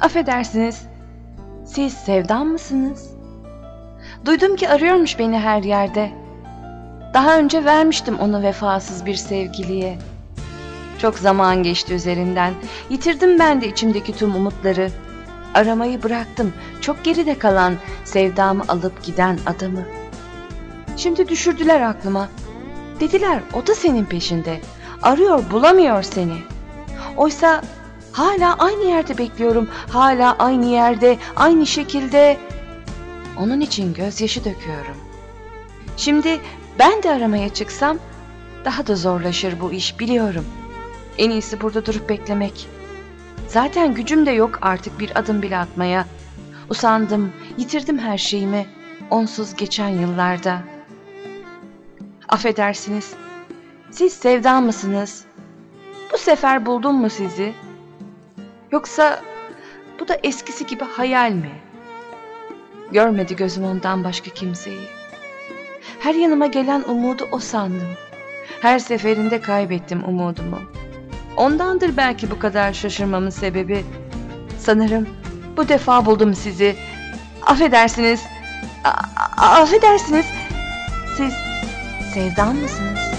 Affedersiniz. Siz Sevdan mısınız? Duydum ki arıyormuş beni her yerde. Daha önce vermiştim onu vefasız bir sevgiliye. Çok zaman geçti üzerinden. Yitirdim ben de içimdeki tüm umutları. Aramayı bıraktım. Çok geride kalan sevdamı alıp giden adamı. Şimdi düşürdüler aklıma. Dediler o da senin peşinde. Arıyor bulamıyor seni. Oysa hala aynı yerde bekliyorum. Hala aynı yerde, aynı şekilde. Onun için gözyaşı döküyorum. Şimdi ben de aramaya çıksam daha da zorlaşır bu iş biliyorum. En iyisi burada durup beklemek. Zaten gücüm de yok artık bir adım bile atmaya. Usandım, yitirdim her şeyimi onsuz geçen yıllarda. Affedersiniz. Siz Sevda mısınız? Bu sefer buldum mu sizi? Yoksa bu da eskisi gibi hayal mi? Görmedi gözüm ondan başka kimseyi. Her yanıma gelen umudu o sandım. Her seferinde kaybettim umudumu. Ondandır belki bu kadar şaşırmamın sebebi. Sanırım bu defa buldum sizi. Affedersiniz. A- affedersiniz. Siz Sevdan mısınız?